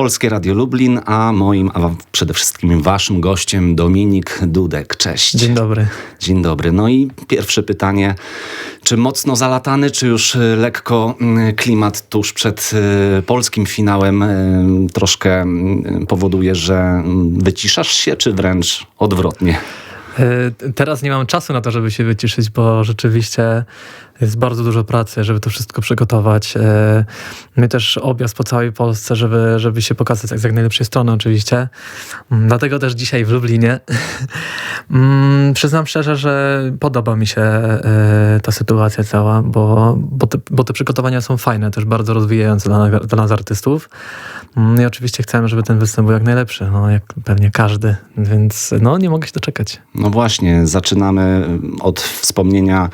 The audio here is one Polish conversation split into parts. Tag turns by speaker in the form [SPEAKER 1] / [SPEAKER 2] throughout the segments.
[SPEAKER 1] Polskie Radio Lublin, a moim, a przede wszystkim waszym gościem Dominik Dudek. Cześć.
[SPEAKER 2] Dzień dobry.
[SPEAKER 1] Dzień dobry. No i pierwsze pytanie. Czy mocno zalatany, czy już y, lekko mm, klimat tuż przed y, polskim finałem y, troszkę powoduje, że mm, wyciszasz się, czy wręcz odwrotnie?
[SPEAKER 2] Teraz nie mam czasu na to, żeby się wyciszyć, bo rzeczywiście jest bardzo dużo pracy, żeby to wszystko przygotować. E, My też objazd po całej Polsce, żeby, żeby się pokazać z jak najlepszej strony oczywiście. Mm, Dlatego też dzisiaj w Lublinie. Mm, Przyznam szczerze, że podoba mi się e, ta sytuacja cała, bo, bo, te, bo te przygotowania są fajne, też bardzo rozwijające dla, dla nas artystów. Mm, I oczywiście chcemy, żeby ten występ był jak najlepszy, no jak pewnie każdy, więc no nie mogę się doczekać.
[SPEAKER 1] No właśnie, zaczynamy od wspomnienia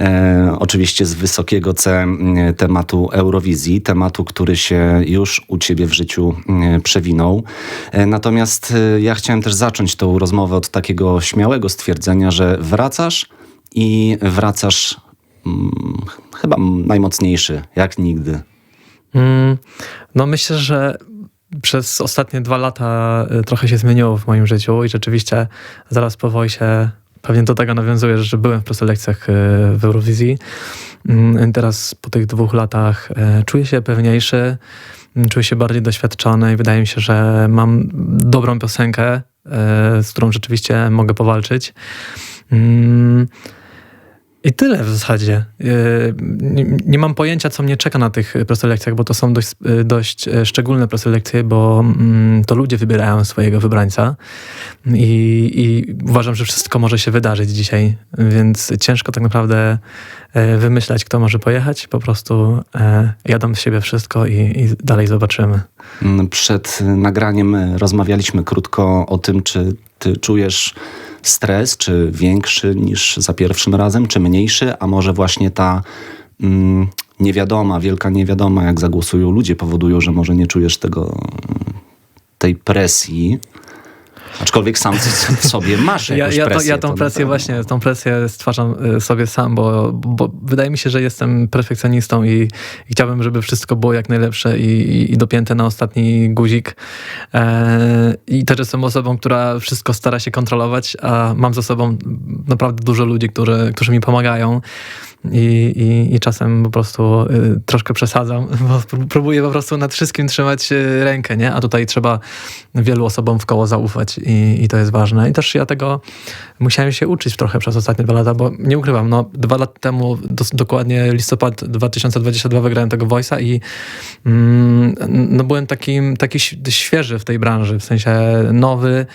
[SPEAKER 1] e, oczywiście z wysokiego C m, tematu Eurowizji, tematu, który się już u ciebie w życiu m, przewinął. E, natomiast e, ja chciałem też zacząć tą rozmowę od takiego śmiałego stwierdzenia, że wracasz i wracasz mm, chyba najmocniejszy, jak nigdy.
[SPEAKER 2] Mm, No myślę, że przez ostatnie dwa lata y, trochę się zmieniło w moim życiu i rzeczywiście zaraz po Wojsie pewnie do tego nawiązuję, że byłem w preselekcjach y, w Eurowizji. Mm, Teraz po tych dwóch latach y, czuję się pewniejszy, mm, czuję się bardziej doświadczony i wydaje mi się, że mam dobrą piosenkę, y, z którą rzeczywiście mogę powalczyć. I tyle w zasadzie. Yy, Nie, mam pojęcia, co mnie czeka na tych preselekcjach, bo to są dość, yy, dość e, szczególne preselekcje, bo mm, to ludzie wybierają swojego wybrańca I, i uważam, że wszystko może się wydarzyć dzisiaj, więc ciężko tak naprawdę e, wymyślać, kto może pojechać. Po prostu e, ja dam z siebie wszystko i, i dalej zobaczymy.
[SPEAKER 1] Mm, Przed nagraniem e, rozmawialiśmy krótko o tym, czy ty czujesz stres, czy większy niż za pierwszym razem, czy mniejszy, a może właśnie ta mm, niewiadoma, wielka niewiadoma, jak zagłosują ludzie, powodują, że może nie czujesz tego, tej presji. Aczkolwiek sam w sobie masz
[SPEAKER 2] Ja,
[SPEAKER 1] jakąś
[SPEAKER 2] ja, to,
[SPEAKER 1] presję.
[SPEAKER 2] ja tą
[SPEAKER 1] to
[SPEAKER 2] presję właśnie, tą presję stwarzam y, sobie sam, bo, bo wydaje mi się, że jestem perfekcjonistą i, i chciałbym, żeby wszystko było jak najlepsze i, i, i dopięte na ostatni guzik. E, I też jestem osobą, która wszystko stara się kontrolować, a mam za sobą naprawdę dużo ludzi, którzy, którzy mi pomagają. I, i, I czasem po prostu y, troszkę przesadzam, bo pró- próbuję po prostu nad wszystkim trzymać y, rękę, nie? A tutaj trzeba wielu osobom w koło zaufać i, i to jest ważne. I też ja tego musiałem się uczyć trochę przez ostatnie dwa lata, bo nie ukrywam, no dwa lata temu, dokładnie listopad 2022 wygrałem tego Voice'a i mm, no byłem takim, taki świeży w tej branży, w sensie nowy,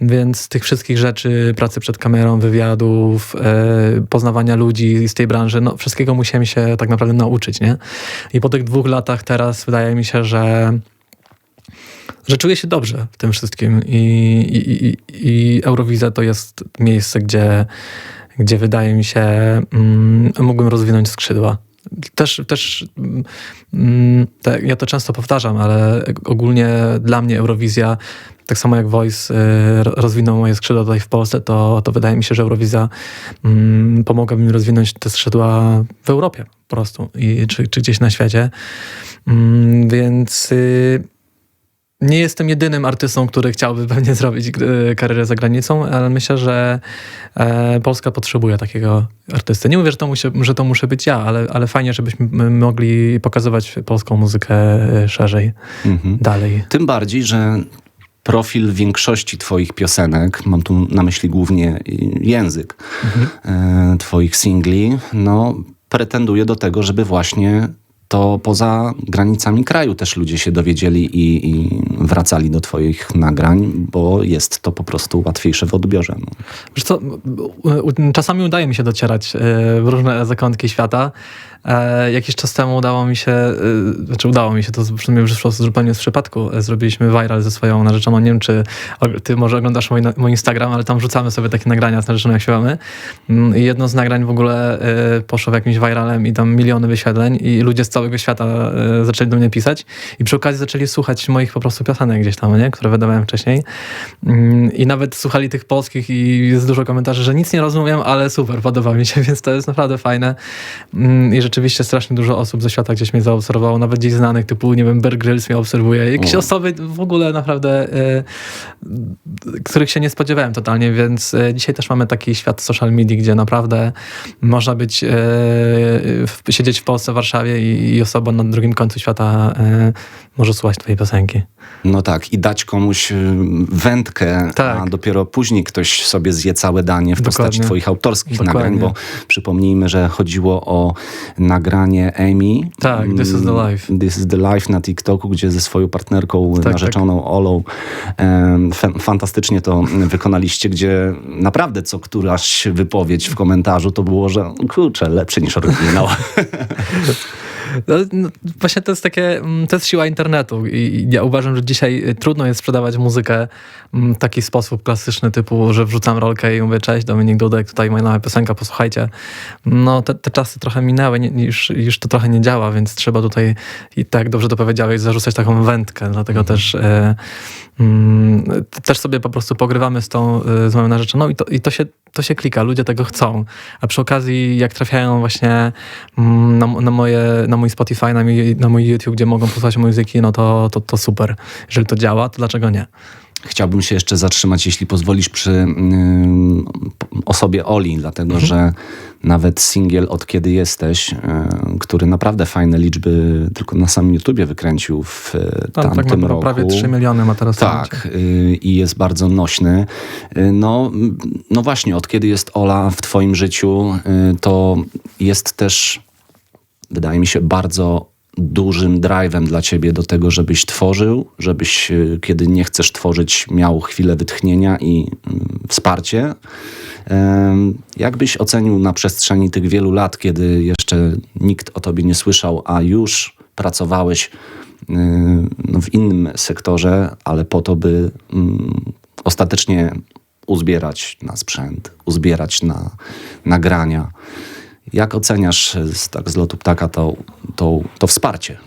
[SPEAKER 2] więc tych wszystkich rzeczy, pracy przed kamerą, wywiadów, e, poznawania ludzi z tej branży, no wszystkiego musiałem się tak naprawdę nauczyć, nie? I po tych dwóch latach teraz wydaje mi się, że że czuję się dobrze w tym wszystkim i, i, i, i to jest miejsce, gdzie, gdzie wydaje mi się mm, mógłbym rozwinąć skrzydła. Też, też mm, ja to często powtarzam, ale ogólnie dla mnie Eurowizja, tak samo jak Voice y, rozwinął moje skrzydła tutaj w Polsce, to, to wydaje mi się, że Eurowizja mm, pomogła mi rozwinąć te skrzydła w Europie po prostu, i, czy, czy gdzieś na świecie. Mm, więc y, nie jestem jedynym artystą, który chciałby pewnie zrobić e, karierę za granicą, ale myślę, że e, Polska potrzebuje takiego artysty. Nie mówię, że to, musi, że to muszę być ja, ale, ale fajnie, żebyśmy mogli pokazywać polską muzykę e, szerzej,
[SPEAKER 1] Mhm.
[SPEAKER 2] dalej.
[SPEAKER 1] Tym bardziej, że profil większości twoich piosenek, mam tu na myśli głównie język e, twoich singli, no pretenduje do tego, żeby właśnie to poza granicami kraju też ludzie się dowiedzieli i, i wracali do twoich nagrań, bo jest to po prostu łatwiejsze w odbiorze. No.
[SPEAKER 2] Co, czasami udaje mi się docierać e, w różne zakątki świata. E, Jakiś czas temu udało mi się, e, znaczy udało mi się, to w sumie wyszło zupełnie z przypadku. E, Zrobiliśmy viral ze swoją narzeczoną. Nie wiem, czy ty może oglądasz mój, mój Instagram, ale tam wrzucamy sobie takie nagrania z narzeczoną, jak śpiewamy. Mm, I jedno z nagrań w ogóle poszło w jakimś viralem i tam miliony wyświetleń i ludzie z całego świata zaczęli do mnie pisać i przy okazji zaczęli słuchać moich po prostu piosenek gdzieś tam, nie? które wydawałem wcześniej. Mm, I nawet słuchali tych polskich i jest dużo komentarzy, że nic nie rozumiem, ale super, podoba mi się, więc to jest naprawdę fajne. Mm, I rzeczywiście strasznie dużo osób ze świata gdzieś mnie zaobserwowało, nawet gdzieś znanych, typu, nie wiem, Bear Grylls mnie obserwuje. Jakieś
[SPEAKER 1] O.
[SPEAKER 2] osoby w ogóle naprawdę, e, których się nie spodziewałem totalnie, więc e, dzisiaj też mamy taki świat social media, gdzie naprawdę można być, e, siedzieć w Polsce, w Warszawie i, i osoba na drugim końcu świata może słuchać twojej piosenki.
[SPEAKER 1] No tak, i dać komuś wędkę, a
[SPEAKER 2] Tak.
[SPEAKER 1] dopiero później ktoś sobie zje całe danie w postaci
[SPEAKER 2] Dokładnie.
[SPEAKER 1] twoich autorskich
[SPEAKER 2] Dokładnie.
[SPEAKER 1] nagrań, bo przypomnijmy, że chodziło o nagranie Amy.
[SPEAKER 2] Tak, This is the
[SPEAKER 1] Mm,
[SPEAKER 2] Life.
[SPEAKER 1] This is the Life na TikToku, gdzie ze swoją partnerką,
[SPEAKER 2] Tak,
[SPEAKER 1] narzeczoną Olą em, fe- fantastycznie to wykonaliście, gdzie naprawdę co któraś wypowiedź w komentarzu to było, że kurczę, lepszy niż oryginał.
[SPEAKER 2] No, no, właśnie to jest takie, mm, to jest siła internetu i ja uważam, że dzisiaj y, trudno jest sprzedawać muzykę mm, w taki sposób klasyczny, typu, że wrzucam rolkę i mówię, cześć, Dominik Dudek, tutaj moja nowa piosenka, posłuchajcie. No, te, te czasy trochę minęły, nie, już, już to trochę nie działa, więc trzeba tutaj, i tak dobrze to powiedziałeś, zarzucać taką wędkę, dlatego też e, mm, t- też sobie po prostu pogrywamy z tą, e, z moją narzeczoną i to, i to się to się klika, ludzie tego chcą. A przy okazji, jak trafiają właśnie mm, na, na, moje, na mój Spotify, na mój, na mój YouTube, gdzie mogą posłuchać muzyki, no to, to, to super. Jeżeli to działa, to dlaczego nie?
[SPEAKER 1] Chciałbym się jeszcze zatrzymać, jeśli pozwolisz, przy ym, osobie Oli, dlatego że nawet singiel Od Kiedy Jesteś, y, który naprawdę fajne liczby tylko na samym YouTubie wykręcił w y,
[SPEAKER 2] Tam,
[SPEAKER 1] tamtym
[SPEAKER 2] tak
[SPEAKER 1] roku.
[SPEAKER 2] prawie 3 miliony ma teraz.
[SPEAKER 1] Tak, y, i jest bardzo nośny. No, no właśnie, od kiedy jest Ola w Twoim życiu, to jest też, wydaje mi się, bardzo dużym drive'em dla Ciebie do tego, żebyś tworzył, żebyś, y, kiedy nie chcesz tworzyć, miał chwilę wytchnienia i mm, wsparcie. Em, Jak byś ocenił na przestrzeni tych wielu lat, kiedy jeszcze nikt o Tobie nie słyszał, a już pracowałeś y, no, w innym sektorze, ale po to, by mm, ostatecznie uzbierać na sprzęt, uzbierać na nagrania. Jak oceniasz y, z, tak z lotu ptaka to, to, to wsparcie?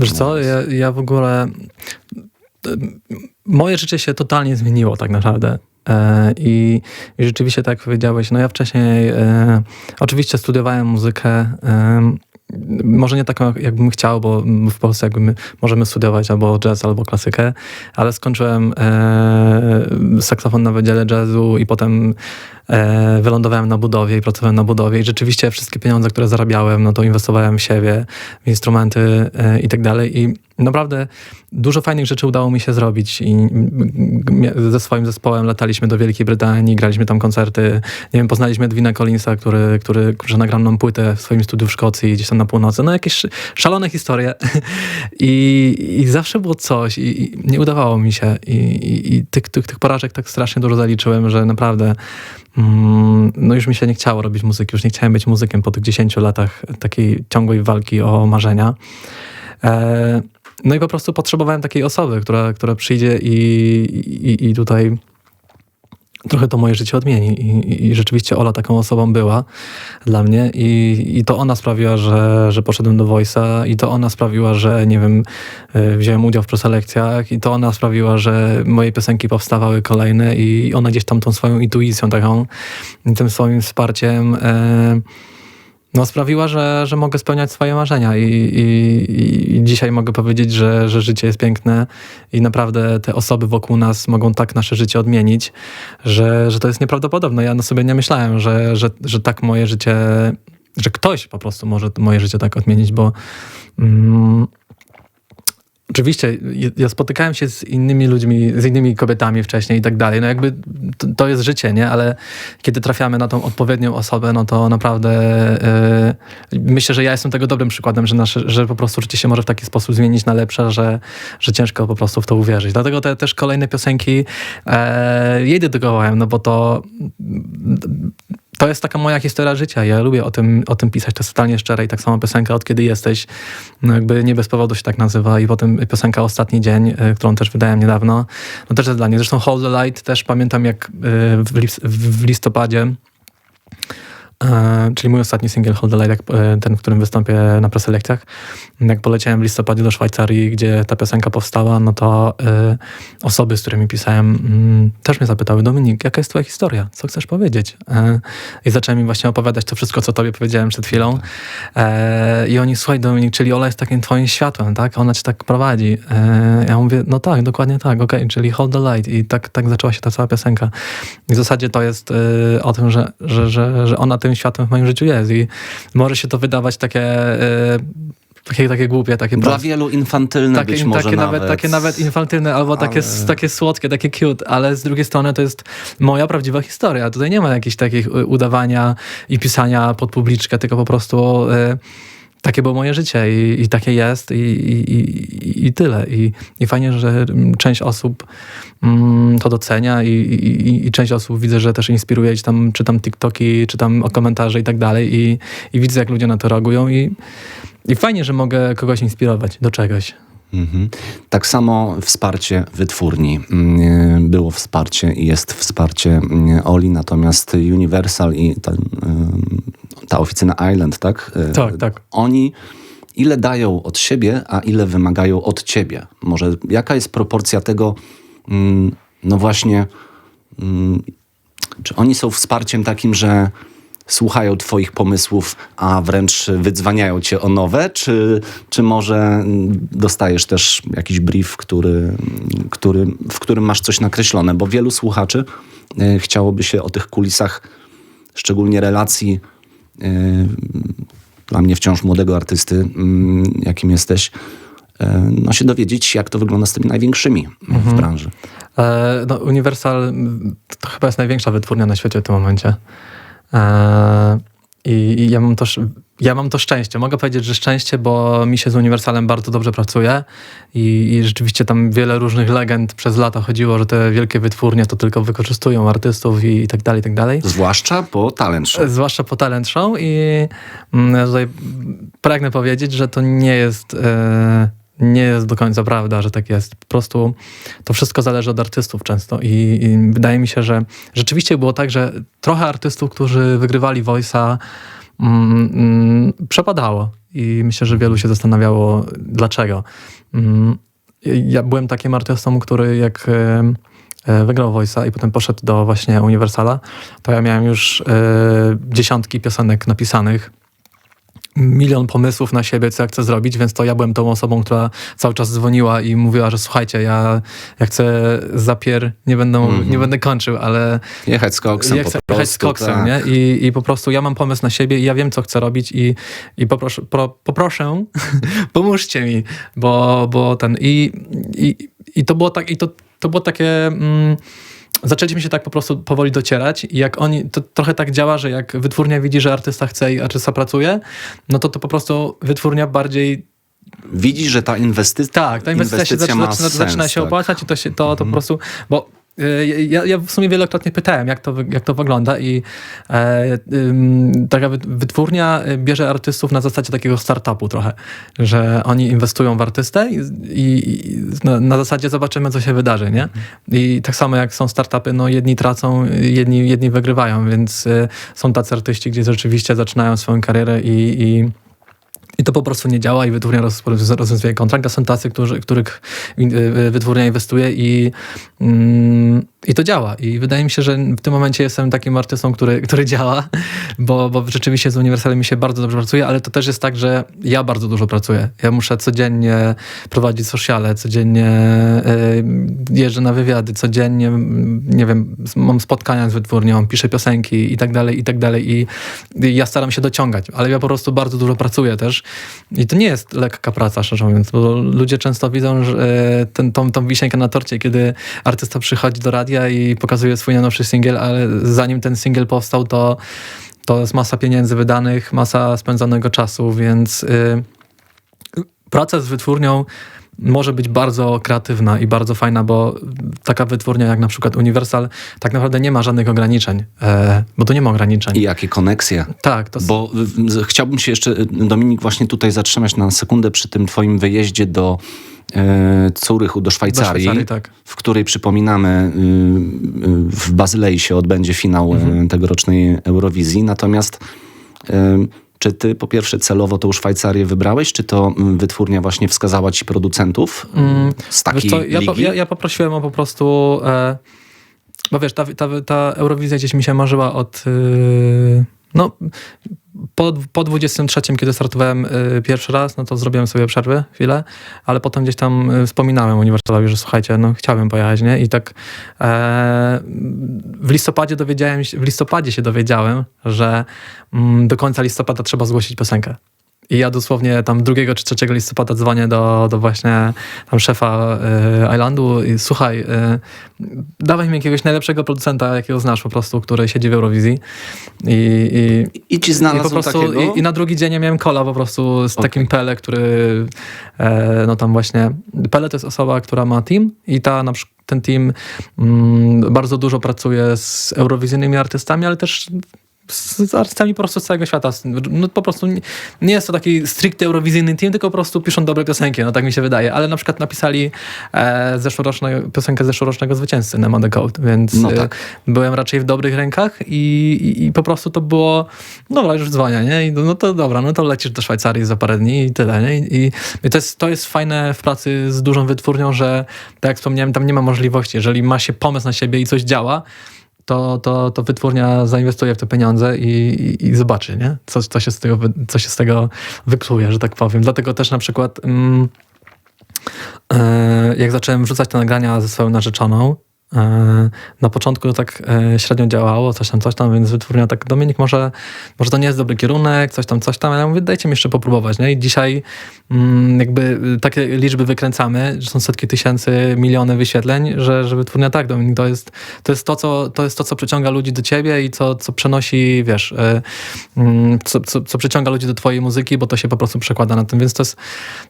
[SPEAKER 2] Wiesz co, ja, ja w ogóle... Moje życie się totalnie zmieniło tak naprawdę. E, I, I rzeczywiście, tak jak powiedziałeś, no ja wcześniej e, oczywiście studiowałem muzykę, e, może nie taką, jak- jakbym chciał, bo w Polsce jakby my możemy studiować albo jazz, albo klasykę, ale skończyłem e, saksofon na Wydziale Jazzu i potem e, wylądowałem na budowie i pracowałem na budowie i rzeczywiście wszystkie pieniądze, które zarabiałem, no to inwestowałem w siebie, w instrumenty e, i tak dalej. I naprawdę dużo fajnych rzeczy udało mi się zrobić i ze swoim zespołem lataliśmy do Wielkiej Brytanii, graliśmy tam koncerty, nie wiem, poznaliśmy Edwina Collinsa, który, który, który nagrał nam płytę w swoim studiu w Szkocji, gdzieś tam na północy, no jakieś sz- szalone historie. I, i zawsze było coś i, i nie udawało mi się. I, i, i tych, tych, tych porażek tak strasznie dużo zaliczyłem, że naprawdę no już mi się nie chciało robić muzyki, już nie chciałem być muzykiem po tych 10 latach takiej ciągłej walki o marzenia. E, no i po prostu potrzebowałem takiej osoby, która, która przyjdzie i, i, i tutaj trochę to moje życie odmieni. I, i- rzeczywiście Ola taką osobą była dla mnie i, i to ona sprawiła, że, że poszedłem do Voice'a i to ona sprawiła, że nie wiem, y, wziąłem udział w preselekcjach i to ona sprawiła, że moje piosenki powstawały kolejne i ona gdzieś tam tą swoją intuicją taką, tym swoim wsparciem e, no, sprawiła, że, że mogę spełniać swoje marzenia i, i, i dzisiaj mogę powiedzieć, że, że życie jest piękne i naprawdę te osoby wokół nas mogą tak nasze życie odmienić, że, że to jest nieprawdopodobne. Ja na sobie nie myślałem, że, że, że tak moje życie, że ktoś po prostu może moje życie tak odmienić, bo mm, Oczywiście, ja- spotykałem się z innymi ludźmi, z innymi kobietami wcześniej i tak dalej. No jakby to, to jest życie, nie? Ale kiedy trafiamy na tą odpowiednią osobę, no to naprawdę yy, myślę, że ja jestem tego dobrym przykładem, że, nasze, że po prostu życie się może w taki sposób zmienić na lepsze, że, że ciężko po prostu w to uwierzyć. Dlatego te też kolejne piosenki e, jej dedykowałem, no bo to to jest taka moja historia życia. Ja lubię o tym, o tym pisać. To jest totalnie szczere i tak samo piosenka Od Kiedy Jesteś, no jakby nie bez powodu się tak nazywa i potem piosenka Ostatni Dzień, y, którą też wydałem niedawno, no też jest dla mnie. Zresztą Hold the Light też pamiętam jak y, w, lis- w listopadzie e, czyli mój ostatni singiel Hold the Light, e, ten, w którym wystąpię na preselekcjach. Jak poleciałem w listopadzie do Szwajcarii, gdzie ta piosenka powstała, no to e, osoby, z którymi pisałem, mm, też mnie zapytały, Dominik, jaka jest twoja historia? Co chcesz powiedzieć? E, I zacząłem im właśnie opowiadać to wszystko, co tobie powiedziałem przed chwilą. E, I oni, słuchaj Dominik, czyli Ola jest takim twoim światłem, tak? Ona cię tak prowadzi. E, ja mówię, no tak, dokładnie tak, okej, czyli Hold the Light. I tak, tak zaczęła się ta cała piosenka. I w zasadzie to jest e, o tym, że, że, że, że ona tym światłem w moim życiu jest. I może się to wydawać takie, e, takie, takie głupie, takie
[SPEAKER 1] Dla
[SPEAKER 2] proste.
[SPEAKER 1] wielu infantylne
[SPEAKER 2] Takie,
[SPEAKER 1] być może
[SPEAKER 2] takie, nawet,
[SPEAKER 1] nawet.
[SPEAKER 2] takie nawet infantylne, albo takie,
[SPEAKER 1] ale-
[SPEAKER 2] takie słodkie, takie cute, ale z drugiej strony to jest moja prawdziwa historia. Tutaj nie ma jakichś takich y, udawania i pisania pod publiczkę, tylko po prostu y, takie było moje życie i, i takie jest i, i, i, tyle. I, I fajnie, że mm, część osób mm, to docenia i, część osób widzę, że też inspiruje, tam czytam TikToki, czytam komentarze i tak dalej i widzę, jak ludzie na to reagują i, i fajnie, że mogę kogoś inspirować do czegoś.
[SPEAKER 1] Mhm. Tak samo wsparcie wytwórni. Mm, Było wsparcie i jest wsparcie mm, Oli, natomiast Universal i ta, ym, ta oficyna Island, tak? Y,
[SPEAKER 2] Tak, tak.
[SPEAKER 1] Oni ile dają od siebie, a ile wymagają od ciebie? Może jaka jest proporcja tego, mm, no właśnie, czy oni są wsparciem takim, że słuchają twoich pomysłów, a wręcz wydzwaniają cię o nowe, czy, czy może dostajesz też jakiś brief, który, który, w którym masz coś nakreślone? Bo wielu słuchaczy y, chciałoby się o tych kulisach, szczególnie relacji y, dla mnie wciąż młodego artysty, mm, jakim jesteś, y, no się dowiedzieć, jak to wygląda z tymi największymi w branży.
[SPEAKER 2] E, no, Universal mm, to chyba jest największa wytwórnia na świecie w tym momencie. E, I ja, mam to, ja mam to szczęście. Mogę powiedzieć, że szczęście, bo mi się z Uniwersalem bardzo dobrze pracuje i, i rzeczywiście tam wiele różnych legend przez lata chodziło, że te wielkie wytwórnie to tylko wykorzystują artystów i, i tak dalej, i tak dalej.
[SPEAKER 1] Zwłaszcza po talent show.
[SPEAKER 2] Zwłaszcza po talent show i mm, ja tutaj pragnę powiedzieć, że to nie jest, e, nie jest do końca prawda, że tak jest. Po prostu to wszystko zależy od artystów często i, i wydaje mi się, że rzeczywiście było tak, że trochę artystów, którzy wygrywali Voice'a mm, mm, przepadało i myślę, że wielu się zastanawiało dlaczego. Mm, ja byłem takim artystą, który jak e, e, wygrał Voice'a i potem poszedł do właśnie Uniwersala, to ja miałem już e, dziesiątki piosenek napisanych, milion pomysłów na siebie, co ja chcę zrobić, więc to ja byłem tą osobą, która cały czas dzwoniła i mówiła, że słuchajcie, ja, ja chcę zapier, nie będę, nie będę kończył, ale
[SPEAKER 1] Jechać z koksem
[SPEAKER 2] ja
[SPEAKER 1] po
[SPEAKER 2] chcę
[SPEAKER 1] prostu.
[SPEAKER 2] jechać z koksem,
[SPEAKER 1] tak.
[SPEAKER 2] nie? I, I po prostu ja mam pomysł na siebie i ja wiem, co chcę robić i, i poproszę, pro, poproszę pomóżcie mi, bo, bo ten... I, i, i to było tak, i to, to było takie... Mm, Zaczęliśmy się tak po prostu powoli docierać i jak oni, to trochę tak działa, że jak wytwórnia widzi, że artysta chce i artysta pracuje, no to to po prostu wytwórnia bardziej
[SPEAKER 1] Widzi, że ta inwestycja,
[SPEAKER 2] tak, ta inwestycja, się zaczyna, zaczyna,
[SPEAKER 1] sens,
[SPEAKER 2] się
[SPEAKER 1] tak.
[SPEAKER 2] opłacać i to, się, to, to po prostu, bo ja, ja w sumie wielokrotnie pytałem, jak to, jak to wygląda i e, ym, taka wyt- wytwórnia y, bierze artystów na zasadzie takiego startupu trochę, że oni inwestują w artystę i, i na, na zasadzie zobaczymy, co się wydarzy, nie? I tak samo jak są startupy, no jedni tracą, jedni, jedni wygrywają, więc y, są tacy artyści, gdzie rzeczywiście zaczynają swoją karierę i, i i to po prostu nie działa i wytwórnia roz- roz- rozwiązuje kontrakt, a są tacy, którzy, których in- y, wytwórnia inwestuje i, mm, i to działa. I wydaje mi się, że w tym momencie jestem takim artystą, który, który działa, bo, bo rzeczywiście z Uniwersalem mi się bardzo dobrze pracuje, ale to też jest tak, że ja bardzo dużo pracuję. Ja muszę codziennie prowadzić sociale, codziennie y, jeżdżę na wywiady, codziennie, mm, nie wiem, mam spotkania z wytwórnią, piszę piosenki i tak dalej, i tak dalej. I, I ja staram się dociągać, ale ja po prostu bardzo dużo pracuję też. I to nie jest lekka praca, szczerze mówiąc, bo ludzie często widzą że, e, ten, tą, tą wisienkę na torcie, kiedy artysta przychodzi do radia i pokazuje swój najnowszy singiel, ale zanim ten singiel powstał, to, to jest masa pieniędzy wydanych, masa spędzonego czasu, więc y, praca z wytwórnią może być bardzo kreatywna i bardzo fajna, bo taka wytwórnia jak na przykład Universal tak naprawdę nie ma żadnych ograniczeń, e, bo tu nie ma ograniczeń.
[SPEAKER 1] I jakie koneksje.
[SPEAKER 2] tak, to
[SPEAKER 1] Bo chciałbym się jeszcze, y, Dominik, właśnie tutaj zatrzymać na sekundę przy tym twoim wyjeździe do e, Curychu, do Szwajcarii,
[SPEAKER 2] Szwajcarii, tak.
[SPEAKER 1] w której przypominamy, y, y, w Bazylei się odbędzie finał
[SPEAKER 2] Mhm.
[SPEAKER 1] tegorocznej Eurowizji. Natomiast czy ty po pierwsze celowo tą Szwajcarię wybrałeś, czy to y, wytwórnia właśnie wskazała ci producentów y, z takiej
[SPEAKER 2] Mm, co, ja, po,
[SPEAKER 1] ligi?
[SPEAKER 2] ja, ja poprosiłem o po prostu. E, bo wiesz, ta, ta, ta Eurowizja gdzieś mi się marzyła od. y, no, po, po 23, kiedy startowałem y, pierwszy raz, no to zrobiłem sobie przerwę chwilę, ale potem gdzieś tam y, wspominałem Uniwersalowi, że słuchajcie, no chciałbym pojechać, nie? I tak e, w listopadzie dowiedziałem się, w listopadzie się dowiedziałem, że mm, do końca listopada trzeba zgłosić piosenkę. I ja dosłownie tam 2 czy 3 listopada dzwonię do, do właśnie tam szefa y, Islandu i słuchaj, y, dawaj mi jakiegoś najlepszego producenta, jakiego znasz po prostu, który siedzi w Eurowizji. I, i,
[SPEAKER 1] I ci
[SPEAKER 2] i
[SPEAKER 1] znalazł
[SPEAKER 2] po prostu i, i na drugi dzień ja miałem kola po prostu z
[SPEAKER 1] Okej.
[SPEAKER 2] takim Pele, który e, no tam właśnie Pele to jest osoba, która ma team i ta na przykład ten team mm, bardzo dużo pracuje z eurowizyjnymi artystami, ale też z, z artystami po prostu z całego świata. No po prostu nie, nie jest to taki stricte eurowizyjny team, tylko po prostu piszą dobre piosenki, no tak mi się wydaje. Ale na przykład napisali e, zeszłoroczne, piosenkę zeszłorocznego zwycięzcy Nemo the Code, więc
[SPEAKER 1] No
[SPEAKER 2] e,
[SPEAKER 1] tak.
[SPEAKER 2] byłem raczej w dobrych rękach i, i, i po prostu to było, dobra, już dzwonię, nie? I no to dobra, no to lecisz do Szwajcarii za parę dni i tyle, nie? I, i to, jest, to jest fajne w pracy z dużą wytwórnią, że tak jak wspomniałem, tam nie ma możliwości. Jeżeli ma się pomysł na siebie i coś działa, to, to, to wytwórnia zainwestuje w te pieniądze i, i, i zobaczy, nie? Co, co, się z tego, co się z tego wykluje, że tak powiem. Dlatego też na przykład mm, e, jak zacząłem wrzucać te nagrania ze swoją narzeczoną, na początku tak e, średnio działało, coś tam, coś tam, więc wytwórnia tak, Dominik, może, może to nie jest dobry kierunek, coś tam, coś tam, ale ja mówię, dajcie mi jeszcze popróbować, nie? I dzisiaj mm, jakby y, takie liczby wykręcamy, że są setki tysięcy, miliony wyświetleń, że, że wytwórnia tak, Dominik, to jest to, jest to, co, to jest to, co przyciąga ludzi do ciebie i co, co przenosi, wiesz, y, mm, co, co, co przyciąga ludzi do twojej muzyki, bo to się po prostu przekłada na tym, więc to jest,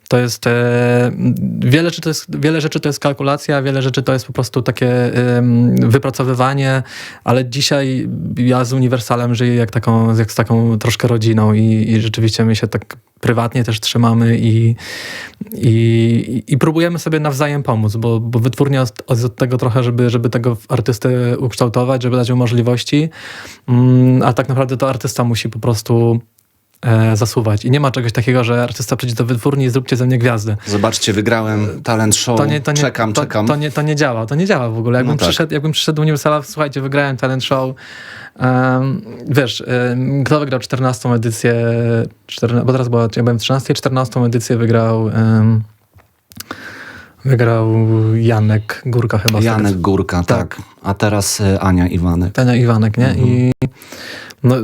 [SPEAKER 2] to jest e, wiele, rzeczy to jest wiele rzeczy to jest kalkulacja, wiele rzeczy to jest po prostu takie wypracowywanie, ale dzisiaj ja z Uniwersalem żyję jak taką, jak z taką troszkę rodziną i, i rzeczywiście my się tak prywatnie też trzymamy i, i, i próbujemy sobie nawzajem pomóc, bo, bo wytwórnia jest od tego trochę, żeby, żeby tego artystę ukształtować, żeby dać mu możliwości, mm, a tak naprawdę to artysta musi po prostu e, zasuwać. I nie ma czegoś takiego, że artysta przyjdzie do wytwórni i zróbcie ze mnie gwiazdę.
[SPEAKER 1] Zobaczcie, wygrałem talent show,
[SPEAKER 2] To nie, to nie,
[SPEAKER 1] czekam,
[SPEAKER 2] to,
[SPEAKER 1] czekam.
[SPEAKER 2] To nie, to nie działa, to nie działa w ogóle. Jakbym,
[SPEAKER 1] No tak.
[SPEAKER 2] przyszedł, jakbym przyszedł do Uniwersala, słuchajcie, wygrałem talent show. Um, wiesz, um, kto wygrał 14 edycję, 14, bo teraz była, ja byłem w 13, 14 edycję wygrał um, wygrał Janek Górka chyba.
[SPEAKER 1] Janek Górka, tak. A teraz y, Ania Iwanek.
[SPEAKER 2] Tania Iwanek, nie?
[SPEAKER 1] Mhm.
[SPEAKER 2] I no,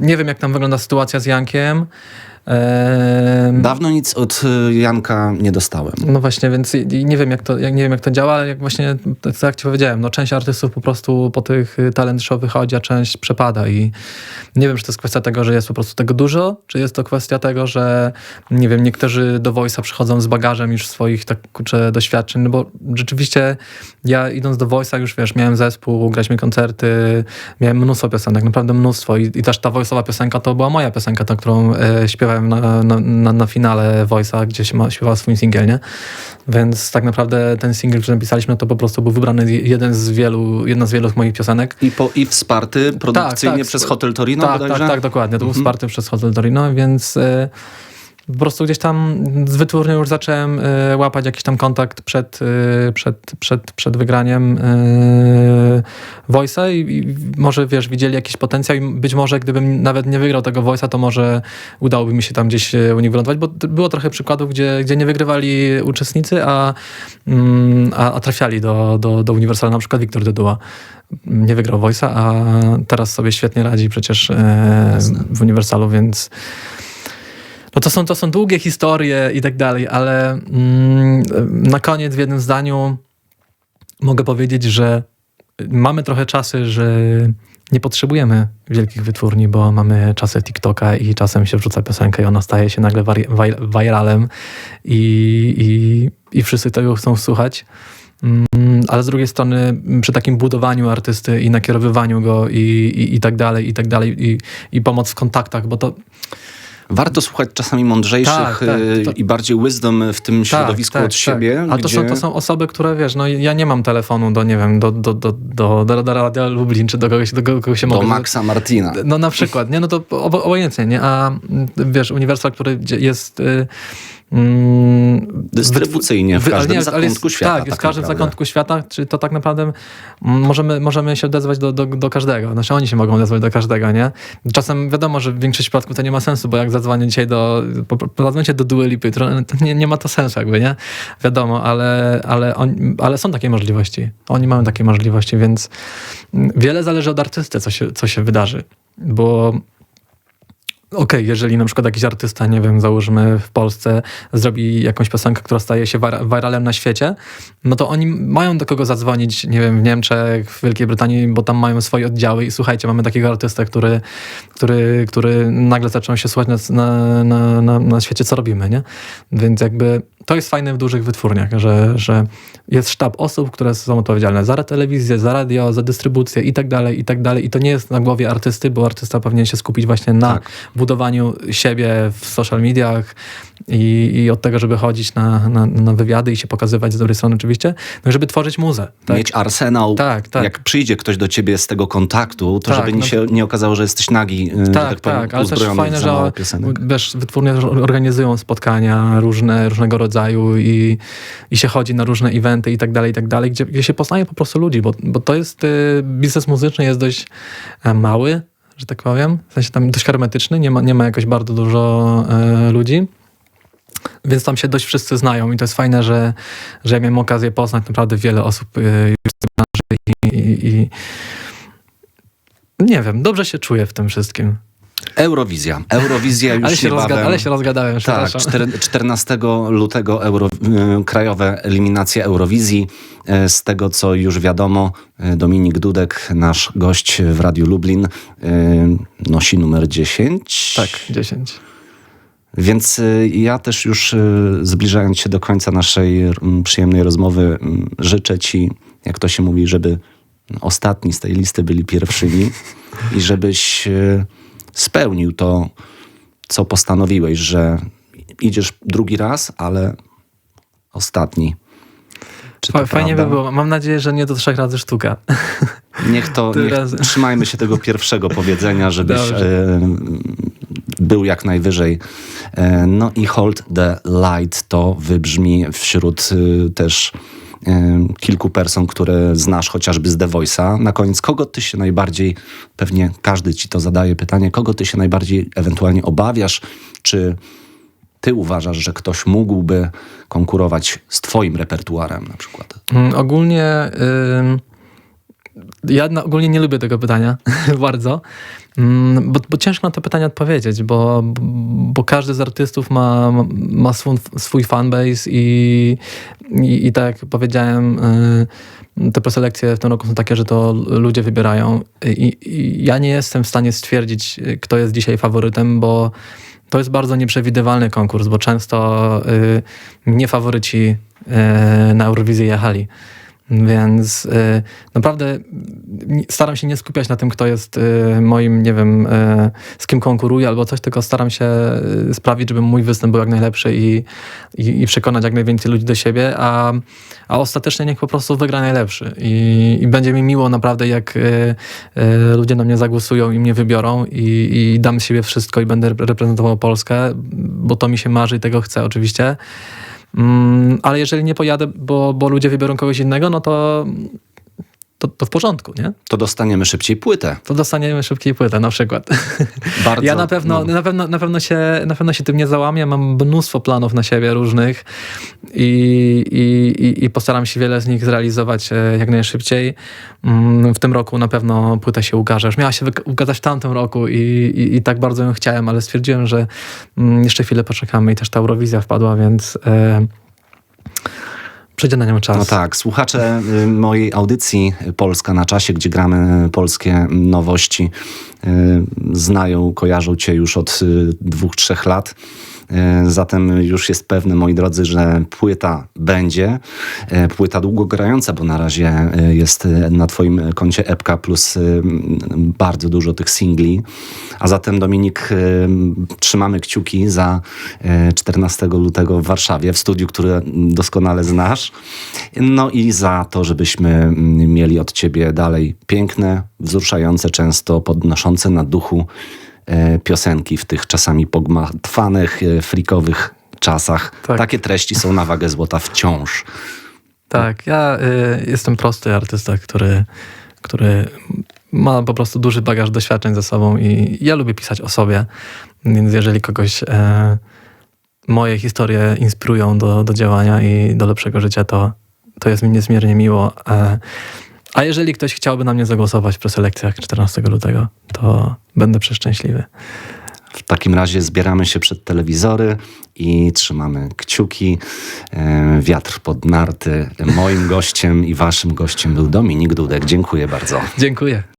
[SPEAKER 2] nie wiem, jak tam wygląda sytuacja z Jankiem.
[SPEAKER 1] Dawno nic od y, Janka nie dostałem.
[SPEAKER 2] No właśnie, więc nie wiem, jak to, nie wiem, jak to działa, ale jak właśnie, tak jak ci powiedziałem, no część artystów po prostu po tych y, talent show wychodzi, a część przepada i nie wiem, czy to jest kwestia tego, że jest po prostu tego dużo, czy jest to kwestia tego, że nie wiem, niektórzy do Voice'a przychodzą z bagażem już swoich tak kurczę doświadczeń, no bo rzeczywiście ja idąc do Voice'a już, wiesz, miałem zespół, graliśmy koncerty, miałem mnóstwo piosenek, naprawdę mnóstwo i, i też ta Voice'owa piosenka to była moja piosenka, ta, którą e, śpiewałem na, na, na, na finale Voice'a, gdzie śpiewała swój singiel, nie? Więc tak naprawdę ten singiel, który napisaliśmy, to po prostu był wybrany jeden z wielu, jedna z wielu moich piosenek.
[SPEAKER 1] I, po, I wsparty produkcyjnie
[SPEAKER 2] tak,
[SPEAKER 1] przez
[SPEAKER 2] sp-
[SPEAKER 1] Hotel Torino
[SPEAKER 2] tak, tak, tak, dokładnie. To był
[SPEAKER 1] Mhm.
[SPEAKER 2] wsparty przez Hotel Torino, więc e, po prostu gdzieś tam z wytwórnią już zacząłem e, łapać jakiś tam kontakt przed, e, przed, przed, przed wygraniem e, Voice'a i, i może, wiesz, widzieli jakiś potencjał i być może gdybym nawet nie wygrał tego Voice'a, to może udałoby mi się tam gdzieś u nich wylądować, bo było trochę przykładów, gdzie, gdzie nie wygrywali uczestnicy, a, mm, a, a trafiali do, do, do Universala, na przykład Wiktor Deduła nie wygrał Voice'a, a teraz sobie świetnie radzi przecież e, w Uniwersalu, więc no to są, to są długie historie i tak dalej, ale mm, na koniec w jednym zdaniu mogę powiedzieć, że mamy trochę czasy, że nie potrzebujemy wielkich wytwórni, bo mamy czasy TikToka i czasem się wrzuca piosenkę i ona staje się nagle viralem i, i, i wszyscy tego chcą słuchać. Mm, Ale z drugiej strony przy takim budowaniu artysty i nakierowywaniu go i, i, i tak dalej, i tak dalej, i, i pomoc w kontaktach, bo to
[SPEAKER 1] Warto słuchać czasami mądrzejszych
[SPEAKER 2] Tak, tak,
[SPEAKER 1] y,
[SPEAKER 2] to-
[SPEAKER 1] i bardziej wisdom w tym środowisku od siebie.
[SPEAKER 2] A to,
[SPEAKER 1] gdzie...
[SPEAKER 2] są, to są osoby, które wiesz, no ja nie mam telefonu do, nie wiem, do, do, do, do, do, do Radia Lublin, czy do kogoś, do kogoś się
[SPEAKER 1] Do
[SPEAKER 2] mogę...
[SPEAKER 1] Maxa Martina.
[SPEAKER 2] No na przykład, nie? No to obo- obojętnie, nie? A mm, wiesz, uniwersal, który jest... Y, mm,
[SPEAKER 1] Dystrybucyjnie w każdym
[SPEAKER 2] nie,
[SPEAKER 1] zakątku
[SPEAKER 2] jest,
[SPEAKER 1] świata.
[SPEAKER 2] Tak, jest w
[SPEAKER 1] tak
[SPEAKER 2] każdym
[SPEAKER 1] naprawdę.
[SPEAKER 2] zakątku świata, czy to tak naprawdę możemy, możemy się odezwać do, do, do każdego. Znaczy oni się mogą odezwać do każdego, nie? Czasem wiadomo, że w większości przypadków to nie ma sensu, bo jak zadzwonię dzisiaj do, zadzwonię do Dua Lipy, to nie, nie ma to sensu jakby, nie? Wiadomo, ale, ale, on, ale są takie możliwości. Oni mają takie możliwości, więc wiele zależy od artysty, co się, co się wydarzy. Bo Okej, jeżeli na przykład jakiś artysta, nie wiem, załóżmy w Polsce, zrobi jakąś piosenkę, która staje się viralem na świecie, no to oni mają do kogo zadzwonić, nie wiem, w Niemczech, w Wielkiej Brytanii, bo tam mają swoje oddziały i słuchajcie, mamy takiego artystę, który, który, który nagle zaczął się słuchać na, na, na, na świecie, co robimy, nie? Więc jakby to jest fajne w dużych wytwórniach, że, że jest sztab osób, które są odpowiedzialne za telewizję, za radio, za dystrybucję i tak dalej, i tak dalej. I to nie jest na głowie artysty, bo artysta powinien się skupić właśnie na
[SPEAKER 1] Tak.
[SPEAKER 2] budowaniu siebie w social mediach i, i od tego, żeby chodzić na, na, na wywiady i się pokazywać z dobrej strony oczywiście, no żeby tworzyć muzę. Tak?
[SPEAKER 1] Mieć arsenał,
[SPEAKER 2] Tak, tak.
[SPEAKER 1] jak przyjdzie ktoś do ciebie z tego kontaktu, to
[SPEAKER 2] Tak,
[SPEAKER 1] żeby
[SPEAKER 2] no-
[SPEAKER 1] się nie okazało, że jesteś nagi, y,
[SPEAKER 2] tak,
[SPEAKER 1] tak powiem,
[SPEAKER 2] tak, ale też fajne, że wiesz, wytwórnie organizują spotkania różne, różnego rodzaju i, i się chodzi na różne eventy i tak dalej, i tak dalej, gdzie, gdzie się poznaje po prostu ludzi, bo, bo to jest, y, biznes muzyczny jest dość e, mały, że tak powiem, w sensie tam dość hermetyczny, nie ma, nie ma jakoś bardzo dużo e, ludzi. Więc tam się dość wszyscy znają i to jest fajne, że, że ja miałem okazję poznać naprawdę wiele osób y, i, i, i nie wiem, dobrze się czuję w tym wszystkim.
[SPEAKER 1] Eurowizja. Eurowizja już
[SPEAKER 2] Ale się,
[SPEAKER 1] niebawem.
[SPEAKER 2] ale się rozgadałem,
[SPEAKER 1] Tak,
[SPEAKER 2] przepraszam.
[SPEAKER 1] czter- 14 lutego Euro, y, krajowe eliminacje Eurowizji. Y, Z tego, co już wiadomo, y, Dominik Dudek, nasz gość w Radiu Lublin, nosi numer 10.
[SPEAKER 2] Tak, 10.
[SPEAKER 1] Więc ja też już zbliżając się do końca naszej mm, przyjemnej rozmowy, mm, życzę ci, jak to się mówi, żeby ostatni z tej listy byli pierwszymi i żebyś spełnił to, co postanowiłeś, że idziesz drugi raz, ale ostatni. Czy
[SPEAKER 2] Fajnie by
[SPEAKER 1] prawda?
[SPEAKER 2] było. Mam nadzieję, że nie do trzech razy sztuka.
[SPEAKER 1] Niech to, niech, trzymajmy się tego pierwszego powiedzenia, żebyś e, był jak najwyżej. E, no i Hold the Light to wybrzmi wśród e, też kilku person, które znasz chociażby z The Voice'a. Na koniec, kogo ty się najbardziej, pewnie każdy ci to zadaje pytanie, kogo ty się najbardziej ewentualnie obawiasz, czy ty uważasz, że ktoś mógłby konkurować z twoim repertuarem na przykład?
[SPEAKER 2] Mm, Ogólnie ym, ja ogólnie nie lubię tego pytania bardzo, Mm, bo, bo ciężko na to pytanie odpowiedzieć, bo, bo każdy z artystów ma, ma swój, swój fanbase i, i, i tak jak powiedziałem, y, te preselekcje w tym roku są takie, że to ludzie wybierają I, i ja nie jestem w stanie stwierdzić, kto jest dzisiaj faworytem, bo to jest bardzo nieprzewidywalny konkurs, bo często y, nie faworyci y, na Eurowizję jechali. Więc y, naprawdę staram się nie skupiać na tym, kto jest y, moim, nie wiem, y, z kim konkuruję albo coś, tylko staram się y, sprawić, żeby mój występ był jak najlepszy i, i, i przekonać jak najwięcej ludzi do siebie, a, a ostatecznie niech po prostu wygra najlepszy. I, i będzie mi miło naprawdę, jak y, y, ludzie na mnie zagłosują i mnie wybiorą i, i dam z siebie wszystko i będę reprezentował Polskę, bo to mi się marzy i tego chcę oczywiście. Mm, ale jeżeli nie pojadę, bo, bo ludzie wybiorą kogoś innego, no to, to, to w porządku, nie?
[SPEAKER 1] To dostaniemy szybciej płytę.
[SPEAKER 2] To dostaniemy szybkiej płytę na przykład.
[SPEAKER 1] Bardzo,
[SPEAKER 2] ja na pewno,
[SPEAKER 1] no.
[SPEAKER 2] na, pewno, na, pewno się, na pewno się tym nie załamię. Mam mnóstwo planów na siebie różnych i, i, i, postaram się wiele z nich zrealizować e, jak najszybciej. Mm, W tym roku na pewno płyta się ukaże. Już miała się ukazać w tamtym roku i, i, i tak bardzo ją chciałem, ale stwierdziłem, że mm, jeszcze chwilę poczekamy i też ta Eurowizja wpadła, więc... E, Przejdzie na nią czas.
[SPEAKER 1] No tak, słuchacze y, mojej audycji Polska na czasie, gdzie gramy polskie nowości, znają, kojarzą cię już od y, dwóch, trzech lat. Y, Zatem już jest pewne, moi drodzy, że płyta będzie. Y, Płyta długogrająca, bo na razie y, jest y, na twoim koncie epka plus y, bardzo dużo tych singli. A zatem Dominik, y, trzymamy kciuki za y, 14 lutego w Warszawie, w studiu, które doskonale znasz. No i za to, żebyśmy mm, mieli od ciebie dalej piękne, wzruszające, często podnoszące na duchu e, piosenki w tych czasami pogmatwanych, e, frikowych czasach.
[SPEAKER 2] Tak.
[SPEAKER 1] Takie treści są na wagę złota wciąż.
[SPEAKER 2] Tak, ja y, jestem prosty artysta, który, który ma po prostu duży bagaż doświadczeń ze sobą i ja lubię pisać o sobie, więc jeżeli kogoś moje historie inspirują do, do działania i do lepszego życia, to, to jest mi niezmiernie miło. A jeżeli ktoś chciałby na mnie zagłosować w preselekcjach 14 lutego, to będę przeszczęśliwy.
[SPEAKER 1] W takim razie zbieramy się przed telewizory i trzymamy kciuki. E, Wiatr pod narty. Moim gościem i waszym gościem był Dominik Dudek. Dziękuję bardzo.
[SPEAKER 2] Dziękuję.